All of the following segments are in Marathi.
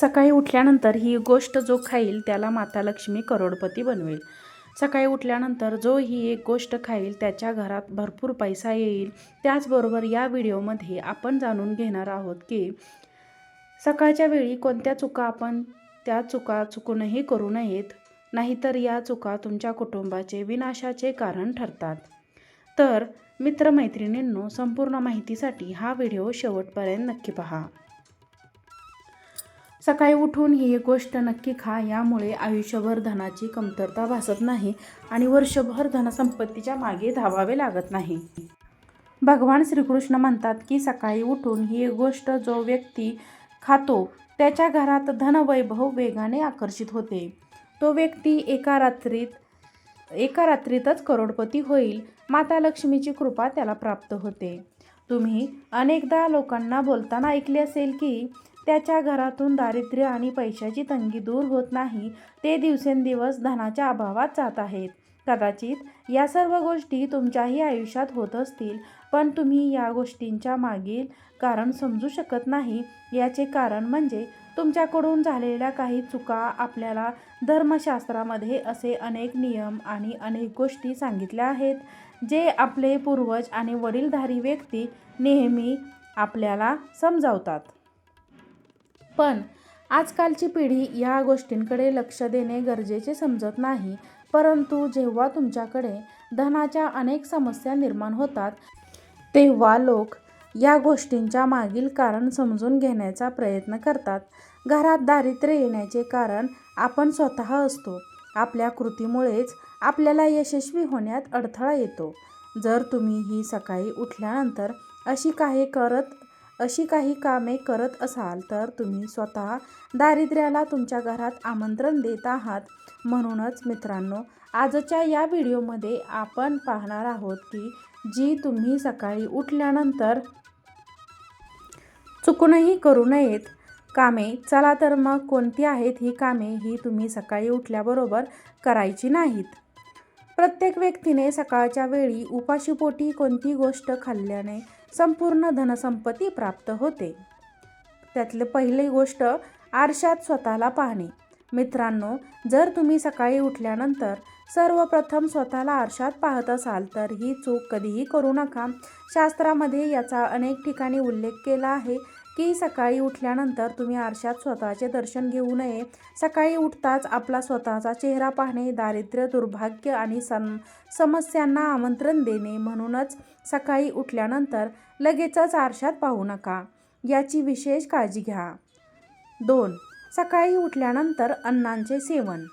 सकाळी उठल्यानंतर ही गोष्ट जो खाईल त्याला माता लक्ष्मी करोडपती बनवेल. सकाळी उठल्यानंतर जो ही एक गोष्ट खाईल त्याच्या घरात भरपूर पैसा येईल. त्याचबरोबर या व्हिडिओमध्ये आपण जाणून घेणार आहोत की सकाळच्या वेळी कोणत्या चुका आपण त्या चुका चुकूनही करू नयेत नाहीतर या चुका तुमच्या कुटुंबाचे विनाशाचे कारण ठरतात. तर मित्रमैत्रिणींनो संपूर्ण माहितीसाठी हा व्हिडिओ शेवटपर्यंत नक्की पहा. सकाळी उठून ही एक गोष्ट नक्की खा यामुळे आयुष्यभर धनाची कमतरता भासत नाही आणि वर्षभर धनसंपत्तीच्या मागे धावावे लागत नाही. भगवान श्रीकृष्ण म्हणतात की सकाळी उठून ही एक गोष्ट जो व्यक्ती खातो त्याच्या घरात धनवैभव वेगाने आकर्षित होते. तो व्यक्ती एका रात्रीत एका रात्रीतच करोडपती होईल माता लक्ष्मीची कृपा त्याला प्राप्त होते. तुम्ही अनेकदा लोकांना बोलताना ऐकले असेल की त्याच्या घरातून दारिद्र्य आणि पैशाची तंगी दूर होत नाही ते दिवसेंदिवस धनाच्या अभावात जात आहेत. कदाचित या सर्व गोष्टी तुमच्याही आयुष्यात होत असतील पण तुम्ही या गोष्टींच्या मागील कारण समजू शकत नाही. याचे कारण म्हणजे तुमच्याकडून झालेल्या काही चुका आपल्याला धर्मशास्त्रामध्ये असे अनेक नियम आणि अनेक गोष्टी सांगितल्या आहेत जे आपले पूर्वज आणि वडीलधारी व्यक्ती नेहमी आपल्याला समजावतात. पण आजकालची पिढी या गोष्टींकडे लक्ष देणे गरजेचे समजत नाही. परंतु जेव्हा तुमच्याकडे धनाच्या अनेक समस्या निर्माण होतात तेव्हा लोक या गोष्टींच्या मागील कारण समजून घेण्याचा प्रयत्न करतात. घरात दारिद्र्य येण्याचे कारण आपण स्वतः असतो. आपल्या कृतीमुळेच आपल्याला यशस्वी होण्यात अडथळा येतो. जर तुम्ही ही सकाळी उठल्यानंतर अशी काही करत अशी काही कामे करत असाल तर तुम्ही स्वतः दारिद्र्याला तुमच्या घरात आमंत्रण देत आहात. म्हणूनच मित्रांनो आजच्या या व्हिडिओमध्ये आपण पाहणार आहोत की जी तुम्ही सकाळी उठल्यानंतर चुकूनही करू नयेत कामे चला तर मग कोणती आहेत ही कामे ही तुम्ही सकाळी उठल्याबरोबर करायची नाहीत. प्रत्येक व्यक्तीने सकाळच्या वेळी उपाशीपोटी कोणती गोष्ट खाल्ल्याने संपूर्ण धनसंपत्ती प्राप्त होते. त्यातले पहिली गोष्ट आरशात स्वतःला पाहणे. मित्रांनो जर तुम्ही सकाळी उठल्यानंतर सर्वप्रथम स्वतःला आरशात पाहत असाल तर ही चूक कधीही करू नका. शास्त्रामध्ये याचा अनेक ठिकाणी उल्लेख केला आहे. की सकाळी उठल्यानंतर तुम्ही आरशात स्वतःचे दर्शन घेऊ नये. सकाळी उठताच आपला स्वतःचा चेहरा पाहणे दारिद्र्य दुर्भाग्य आणि सम समस्यांना आमंत्रण देणे म्हणूनच सकाळी उठल्यानंतर लगेचच आरशात पाहू नका. याची विशेष काळजी घ्या. दोन सकाळी उठल्यानंतर अन्नांचे सेवन.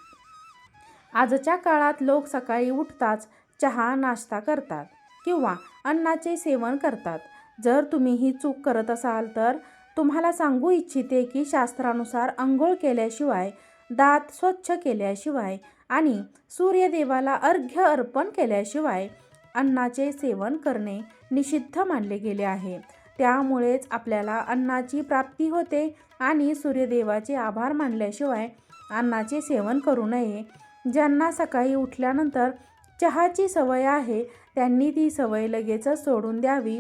आजच्या काळात लोक सकाळी उठताच चहा नाश्ता करतात किंवा अन्नाचे सेवन करतात. जर तुम्ही ही चूक करत असाल तर तुम्हाला सांगू इच्छिते की शास्त्रानुसार अंघोळ केल्याशिवाय दात स्वच्छ केल्याशिवाय आणि सूर्यदेवाला अर्घ्य अर्पण केल्याशिवाय अन्नाचे सेवन करणे निषिद्ध मानले गेले आहे. त्यामुळेच आपल्याला अन्नाची प्राप्ती होते आणि सूर्यदेवाचे आभार मानल्याशिवाय अन्नाचे सेवन करू नये. ज्यांना सकाळी उठल्यानंतर चहाची सवय आहे त्यांनी ती सवय लगेचच सोडून द्यावी.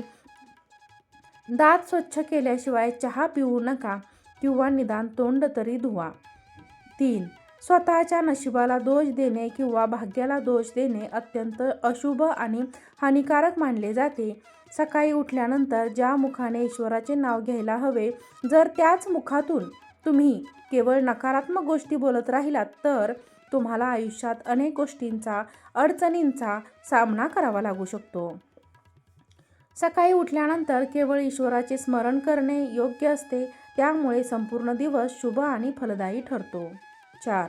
दात स्वच्छ केल्याशिवाय चहा पिऊ नका किंवा निदान तोंड तरी धुवा. तीन स्वतःच्या नशिबाला दोष देणे किंवा भाग्याला दोष देणे अत्यंत अशुभ आणि हानिकारक मानले जाते. सकाळी उठल्यानंतर ज्या मुखाने ईश्वराचे नाव घ्यायला हवे जर त्याच मुखातून तुम्ही केवळ नकारात्मक गोष्टी बोलत राहिलात तर तुम्हाला आयुष्यात अनेक गोष्टींचा अडचणींचा सामना करावा लागू शकतो. सकाळी उठल्यानंतर केवळ ईश्वराचे स्मरण करणे योग्य असते त्यामुळे संपूर्ण दिवस शुभ आणि फलदायी ठरतो. चार.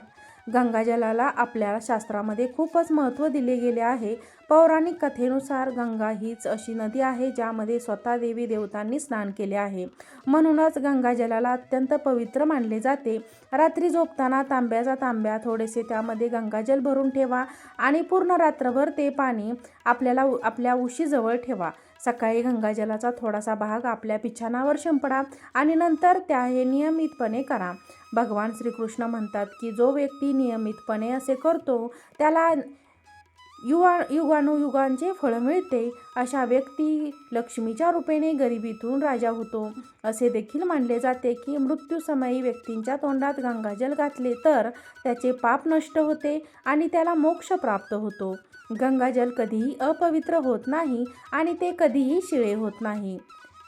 गंगाजलाला आपल्या शास्त्रामध्ये खूपच महत्त्व दिले गेले आहे. पौराणिक कथेनुसार गंगा हीच अशी नदी आहे ज्यामध्ये स्वतः देवी देवतांनी स्नान केले आहे. म्हणूनच गंगाजलाला अत्यंत पवित्र मानले जाते. रात्री झोपताना तांब्याचा तांब्या थोडेसे त्यामध्ये गंगाजल भरून ठेवा आणि पूर्ण रात्रभर ते पाणी आपल्याला आपल्या उशीजवळ ठेवा. सकाळी गंगाजलाचा थोडासा भाग आपल्या पिछाणावर शिंपडा आणि नंतर त्या हे नियमितपणे करा. भगवान श्रीकृष्ण म्हणतात की जो व्यक्ती नियमितपणे असे करतो त्याला युवा युगानुयुगांचे फळ मिळते अशा व्यक्ती लक्ष्मीच्या रूपेने गरिबीतून राजा होतो. असे देखील मानले जाते की मृत्यूसमयी व्यक्तींच्या तोंडात गंगाजल घातले तर त्याचे पाप नष्ट होते आणि त्याला मोक्ष प्राप्त होतो. गंगाजल कधीही अपवित्र होत नाही आणि ते कधीही शिळे होत नाही.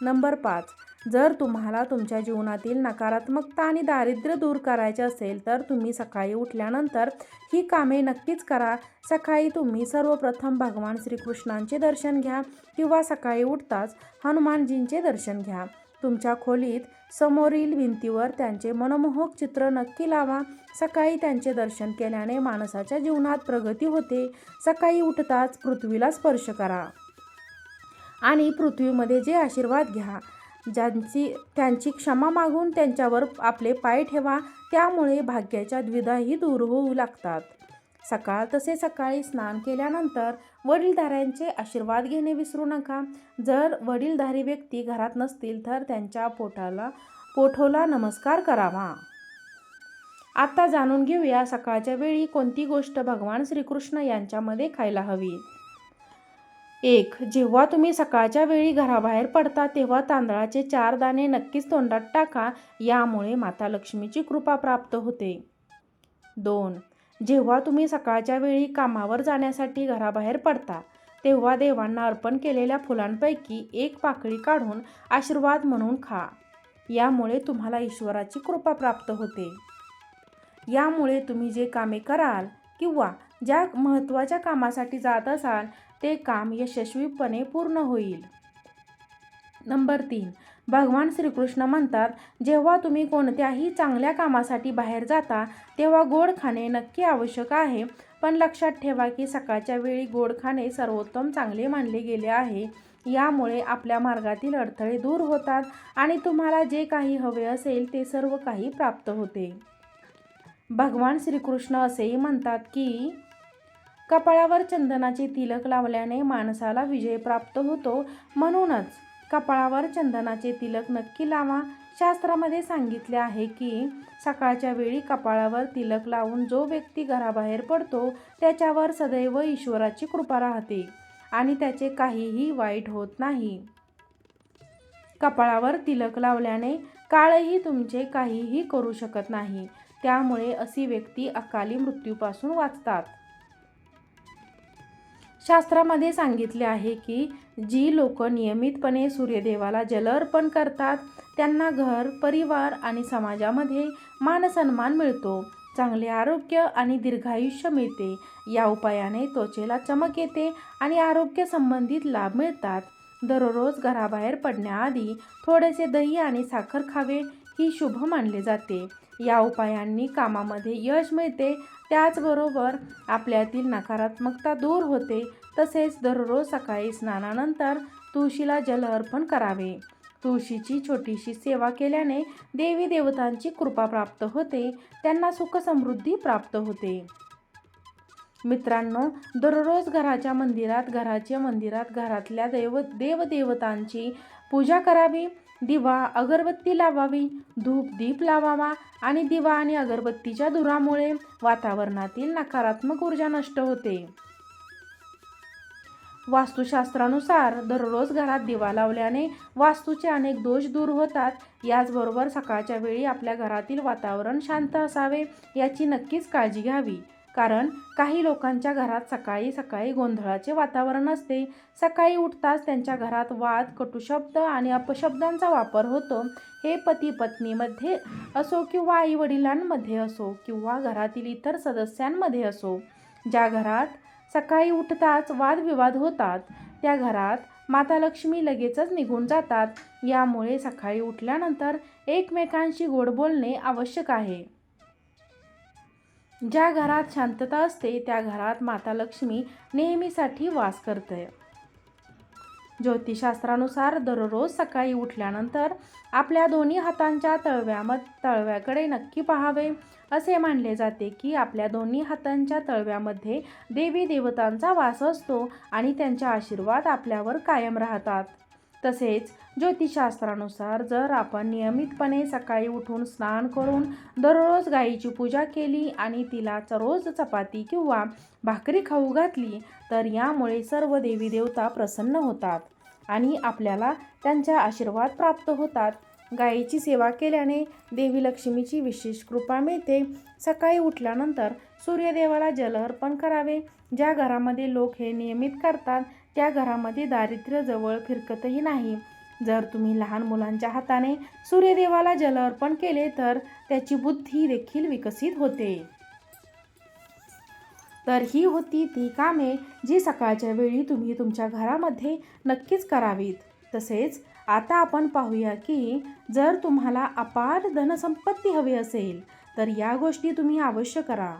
नंबर पाच. जर तुम्हाला तुमच्या जीवनातील नकारात्मकता आणि दारिद्र्य दूर करायचे असेल तर तुम्ही सकाळी उठल्यानंतर ही कामे नक्कीच करा. सकाळी तुम्ही सर्वप्रथम भगवान श्रीकृष्णांचे दर्शन घ्या किंवा सकाळी उठताच हनुमानजींचे दर्शन घ्या. तुमच्या खोलीत समोरील भिंतीवर त्यांचे मनमोहक चित्र नक्की लावा. सकाळी त्यांचे दर्शन केल्याने माणसाच्या जीवनात प्रगती होते. सकाळी उठताच पृथ्वीला स्पर्श करा आणि पृथ्वीमध्ये जे आशीर्वाद घ्या. ज्यांची त्यांची क्षमा मागून त्यांच्यावर आपले पाय ठेवा त्यामुळे भाग्याच्या द्विधाही दूर होऊ लागतात. सकाळ तसे सकाळी स्नान केल्यानंतर वडीलधाऱ्यांचे आशीर्वाद घेणे विसरू नका. जर वडीलधारी व्यक्ती घरात नसतील तर त्यांच्या पोटाला पोठोला नमस्कार करावा. आता जाणून घेऊया सकाळच्या वेळी कोणती गोष्ट भगवान श्रीकृष्ण यांच्यामध्ये खायला हवी. एक जेव्हा तुम्ही सकाळच्या वेळी घराबाहेर पडता तेव्हा तांदळाचे चार दाणे नक्कीच तोंडात टाका यामुळे माता लक्ष्मीची कृपा प्राप्त होते. दोन जेव्हा तुम्ही सकाळच्या वेळी कामावर जाण्यासाठी घराबाहेर पडता तेव्हा देवांना अर्पण केलेल्या फुलांपैकी एक पाकळी काढून आशीर्वाद म्हणून खा. यामुळे तुम्हाला ईश्वराची कृपा प्राप्त होते. यामुळे तुम्ही जे कामे कराल किंवा ज्या महत्त्वाच्या कामासाठी जात असाल ते काम यशस्वीपणे पूर्ण होईल. नंबर तीन. भगवान श्रीकृष्ण म्हणतात जेव्हा तुम्ही कोणत्याही चांगल्या कामासाठी बाहेर जाता तेव्हा गोड खाणे नक्की आवश्यक आहे. पण लक्षात ठेवा की सकाळच्या वेळी गोड खाणे सर्वोत्तम चांगले मानले गेले आहे. यामुळे आपल्या मार्गातील अडथळे दूर होतात आणि तुम्हाला जे काही हवे असेल ते सर्व काही प्राप्त होते. भगवान श्रीकृष्ण असेही म्हणतात की कपाळावर चंदनाचे तिलक लावल्याने माणसाला विजय प्राप्त होतो. म्हणूनच कपाळावर चंदनाचे तिलक नक्की लावा. शास्त्रामध्ये सांगितले आहे की सकाळच्या वेळी कपाळावर तिलक लावून जो व्यक्ती घराबाहेर पडतो त्याच्यावर सदैव ईश्वराची कृपा राहते आणि त्याचे काहीही वाईट होत नाही. कपाळावर तिलक लावल्याने काळही तुमचे काहीही करू शकत नाही. त्यामुळे अशी व्यक्ती अकाली मृत्यूपासून वाचतात. शास्त्रामध्ये सांगितले आहे की जी लोक नियमितपणे सूर्यदेवाला जल अर्पण करतात त्यांना घर परिवार आणि समाजामध्ये मानसन्मान मिळतो चांगले आरोग्य आणि दीर्घायुष्य मिळते. या उपायाने त्वचेला चमक येते आणि आरोग्य संबंधित लाभ मिळतात. दररोज घराबाहेर पडण्याआधी थोडेसे दही आणि साखर खावे ही शुभ मानले जाते. या उपायांनी कामामध्ये यश मिळते. त्याचबरोबर आपल्यातील नकारात्मकता दूर होते. तसेच दररोज सकाळी स्नानानंतर तुळशीला जल अर्पण करावे. तुळशीची छोटीशी सेवा केल्याने देवी देवतांची कृपा प्राप्त होते. त्यांना सुख समृद्धी प्राप्त होते. मित्रांनो दररोज घराच्या मंदिरात घराच्या मंदिरात घरातल्या देव देवदेवतांची पूजा करावी. दिवा अगरबत्ती लावावी धूप दीप लावावा आणि दिवा आणि अगरबत्तीच्या धुरामुळे वातावरणातील नकारात्मक ऊर्जा नष्ट होते. वास्तुशास्त्रानुसार दररोज घरात दिवा लावल्याने वास्तूचे अनेक दोष दूर होतात. याचबरोबर सकाळच्या वेळी आपल्या घरातील वातावरण शांत असावे याची नक्कीच काळजी घ्यावी. कारण काही लोकांच्या घरात सकाळी सकाळी गोंधळाचे वातावरण असते. सकाळी उठताच त्यांच्या घरात वाद कटुशब्द आणि अपशब्दांचा वापर होतो. हे पती पत्नीमध्ये असो किंवा आई वडिलांमध्ये असो किंवा घरातील इतर सदस्यांमध्ये असो ज्या घरात सकाळी उठताच वादविवाद होतात त्या घरात माता लक्ष्मी लगेचच निघून जातात. यामुळे सकाळी उठल्यानंतर एकमेकांशी गोड बोलणे आवश्यक आहे. ज्या घरात शांतता असते त्या घरात माता लक्ष्मी नेहमीसाठी वास करते. ज्योतिषशास्त्रानुसार दररोज सकाळी उठल्यानंतर आपल्या दोन्ही हातांच्या तळव्याम तळव्याकडे नक्की पाहावे. असे मानले जाते की आपल्या दोन्ही हातांच्या तळव्यामध्ये देवी देवतांचा वास असतो आणि त्यांच्या आशीर्वाद आपल्यावर कायम राहतात. तसेच ज्योतिषशास्त्रानुसार जर आपण नियमितपणे सकाळी उठून स्नान करून दररोज गाईची पूजा केली आणि तिला रोज चपाती किंवा भाकरी खाऊ घातली तर यामुळे सर्व देवी देवता प्रसन्न होतात आणि आपल्याला त्यांचा आशीर्वाद प्राप्त होतात. गाईची सेवा केल्याने देवी लक्ष्मीची विशेष कृपा मिळते. सकाळी उठल्यानंतर सूर्यदेवाला जल अर्पण करावे. ज्या घरामध्ये लोक हे नियमित करतात त्या घरामध्ये दारिद्र्य जवळ फिरकतही नाही. जर तुम्ही लहान मुलांच्या हाताने सूर्यदेवाला जल अर्पण केले तर त्याची बुद्धी देखील विकसित होते. तर ही होती ती कामे जी सकाळच्या वेळी तुम्ही तुमच्या घरामध्ये नक्कीच करावीत. तसेच आता आपण पाहूया की जर तुम्हाला अपार धनसंपत्ती हवी असेल तर या गोष्टी तुम्ही अवश्य करा.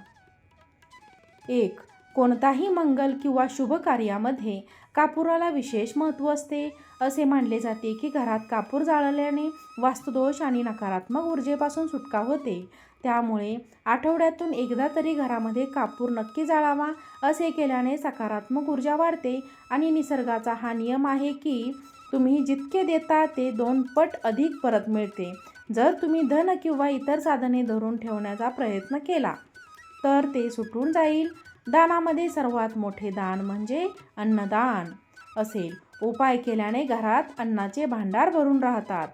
एक कोणताही मंगल किंवा शुभ कार्यामध्ये कापुराला विशेष महत्त्व असते. असे मानले जाते की घरात कापूर जाळल्याने वास्तुदोष आणि नकारात्मक ऊर्जेपासून सुटका होते. त्यामुळे आठवड्यातून एकदा तरी घरामध्ये कापूर नक्की जाळावा असे केल्याने सकारात्मक ऊर्जा वाढते आणि निसर्गाचा हा नियम आहे की तुम्ही जितके देता ते दोन पट अधिक परत मिळते. जर तुम्ही धन किंवा इतर साधने धरून ठेवण्याचा प्रयत्न केला तर ते सुटून जाईल. दानामध्ये सर्वात मोठे दान म्हणजे अन्नदान. असेल. उपाय केल्याने घरात अन्नाचे भांडार भरून राहतात.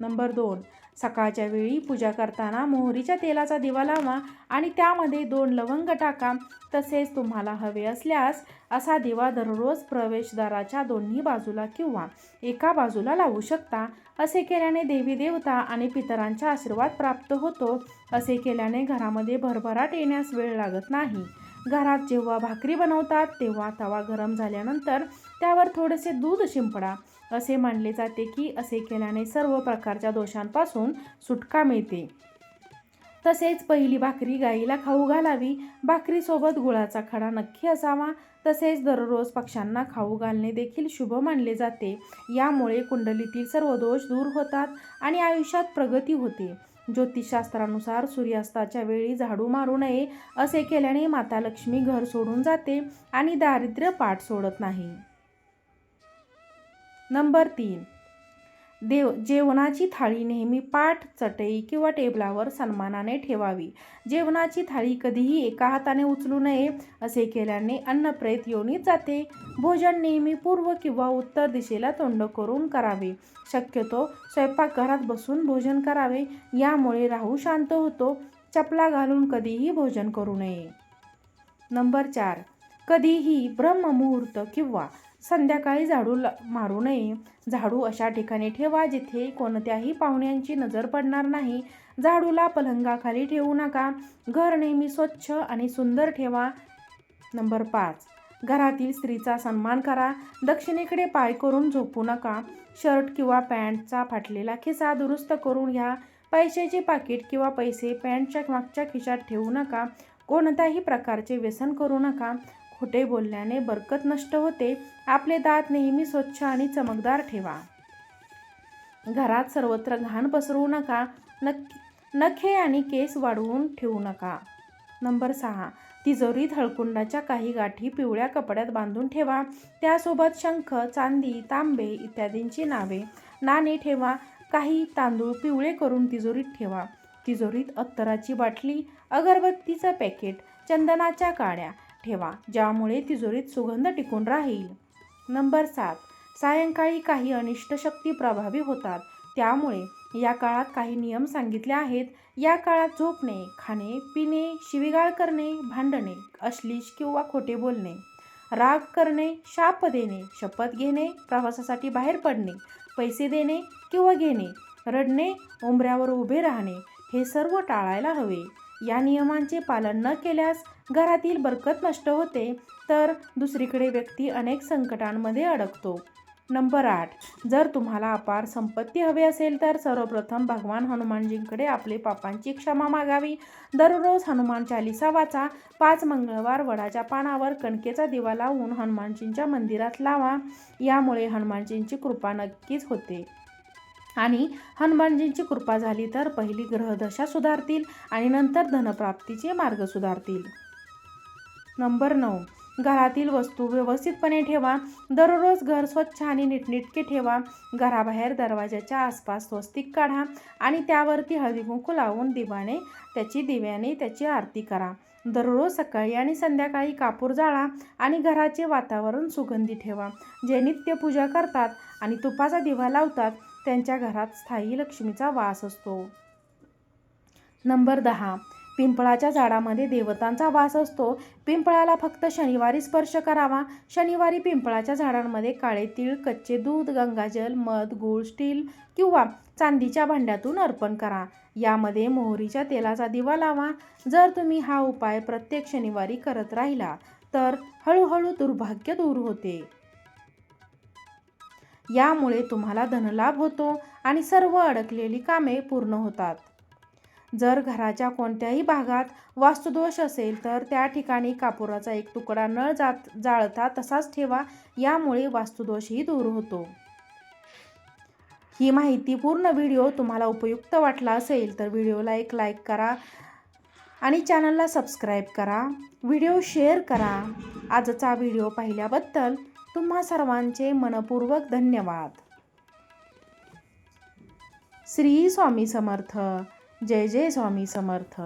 नंबर दोन. सकाळच्या वेळी पूजा करताना मोहरीच्या तेलाचा दिवा लावा आणि त्यामध्ये दोन लवंग टाका. तसेच तुम्हाला हवे असल्यास असा दिवा दररोज प्रवेशद्वाराच्या दोन्ही बाजूला किंवा एका बाजूला लावू शकता. असे केल्याने देवी देवता आणि पितरांचा आशीर्वाद प्राप्त होतो. असे केल्याने घरामध्ये भरभराट येण्यास वेळ लागत नाही. घरात जेव्हा भाकरी बनवतात तेव्हा तवा गरम झाल्यानंतर त्यावर थोडेसे दूध शिंपडा. असे मानले जाते की असे केल्याने सर्व प्रकारच्या दोषांपासून सुटका मिळते. तसेच पहिली भाकरी गाईला खाऊ घालावी. भाकरीसोबत गुळाचा खडा नक्की असावा. तसेच दररोज पक्ष्यांना खाऊ घालणे देखील शुभ मानले जाते. यामुळे कुंडलीतील सर्व दोष दूर होतात आणि आयुष्यात प्रगती होते. ज्योतिषशास्त्रानुसार सूर्यास्ताच्या वेळी झाडू मारू नये असे केल्याने माता लक्ष्मी घर सोडून जाते आणि दारिद्र्य पाठ सोडत नाही. नंबर तीन. देव जेवणाची थाळी नेहमी पाठ चटई किंवा टेबलावर सन्मानाने ठेवावी. जेवणाची थाळी कधीही एका हाताने उचलू नये असे केल्याने अन्नप्रेत येऊनच योनीत जाते. भोजन नेहमी पूर्व किंवा उत्तर दिशेला तोंड करून करावे. शक्यतो स्वयंपाकघरात बसून भोजन करावे यामुळे राहू शांत होतो. चपला घालून कधीही भोजन करू नये. नंबर चार. कधीही ब्रह्ममुहूर्त किंवा संध्याकाळी झाडू मारू नये. झाडू अशा ठिकाणी ठेवा जिथे कोणत्याही पाहुण्यांची नजर पडणार नाही. झाडूला पलंगाखाली ठेवू नका. घर नेहमी स्वच्छ आणि सुंदर ठेवा. नंबर पाच. घरातील स्त्रीचा सन्मान करा. दक्षिणेकडे पाय करून झोपू नका. शर्ट किंवा पॅन्टचा फाटलेला खिसा दुरुस्त करून घ्या. पैशाचे पाकिट किंवा पैसे पॅन्टच्या मागच्या खिशात ठेवू नका. कोणत्याही प्रकारचे व्यसन करू नका. खोटे बोलल्याने बरकत नष्ट होते. आपले दात नेहमी स्वच्छ आणि चमकदार ठेवा. घरात सर्वत्र घाण पसरवू नका. नक नखे आणि केस वाढवून ठेवू नका. नंबर सहा. तिजोरीत हळकुंडाच्या काही गाठी पिवळ्या कपड्यात बांधून ठेवा. त्यासोबत शंख चांदी तांबे इत्यादींची नावे. नाणे ठेवा. काही तांदूळ पिवळे करून तिजोरीत ठेवा. तिजोरीत अत्तराची बाटली अगरबत्तीचं पॅकेट चंदनाच्या काड्या ठेवा ज्यामुळे तिजोरीत सुगंध टिकून राहील. नंबर सात. सायंकाळी काही अनिष्ट शक्ती प्रभावी होतात. त्यामुळे या काळात काही नियम सांगितले आहेत. या काळात झोपणे खाणे पिणे शिवीगाळ करणे भांडणे अश्लीष किंवा खोटे बोलणे राग करणे शाप देणे शपथ घेणे प्रवासासाठी बाहेर पडणे पैसे देणे किंवा घेणे रडणे उंबऱ्यावर उभे राहणे हे सर्व टाळायला हवे. या नियमांचे पालन न केल्यास घरातील बरकत नष्ट होते तर दुसरीकडे व्यक्ती अनेक संकटांमध्ये अडकतो. नंबर आठ. जर तुम्हाला अपार संपत्ती हवी असेल तर सर्वप्रथम भगवान हनुमानजींकडे आपले पापांची क्षमा मागावी. दररोज हनुमान चालिसा वाचा. पाच मंगळवार वडाच्या पानावर कणकेचा दिवा लावून हनुमानजींच्या मंदिरात लावा. यामुळे हनुमानजींची कृपा नक्कीच होते. आणि हनुमानजींची कृपा झाली तर पहिली ग्रहदशा सुधारतील आणि नंतर धनप्राप्तीचे मार्ग सुधारतील. नंबर नऊ. घरातील वस्तू व्यवस्थितपणे ठेवा. दररोज घर स्वच्छ आणि नीटनेटके ठेवा. घराबाहेर दरवाजाच्या आसपास स्वस्तिक काढा आणि त्यावरती हळदीकुंकू लावून दिवाने त्याची दिव्याने त्याची आरती करा. दररोज सकाळी आणि संध्याकाळी कापूर जाळा आणि घराचे वातावरण सुगंधी ठेवा. जे नित्य पूजा करतात आणि तुपाचा दिवा लावतात त्यांच्या घरात स्थायी लक्ष्मीचा वास असतो. नंबर दहा. पिंपळाच्या झाडामध्ये देवतांचा वास असतो. पिंपळाला फक्त शनिवारी स्पर्श करावा. शनिवारी पिंपळाच्या झाडांमध्ये काळे तीळ कच्चे दूध गंगाजल मध गूळ स्टील किंवा चांदीच्या भांड्यातून अर्पण करा. यामध्ये मोहरीच्या तेलाचा दिवा लावा. जर तुम्ही हा उपाय प्रत्येक शनिवारी करत राहिला तर हळूहळू दुर्भाग्य दूर होते. यामुळे तुम्हाला धनलाभ होतो आणि सर्व अडकलेली कामे पूर्ण होतात. जर घराच्या कोणत्याही भागात वास्तुदोष असेल तर त्या ठिकाणी कापुराचा एक तुकडा न जात जाळता तसाच ठेवा यामुळे वास्तुदोषही दूर होतो. ही माहिती पूर्ण व्हिडिओ तुम्हाला उपयुक्त वाटला असेल तर व्हिडिओला एक लाईक करा आणि चॅनलला सबस्क्राईब करा. व्हिडिओ शेअर करा. आजचा व्हिडिओ पाहिल्याबद्दल तुम्हा सर्वांचे मनपूर्वक धन्यवाद. श्री स्वामी समर्थ. जय जय स्वामी समर्थ.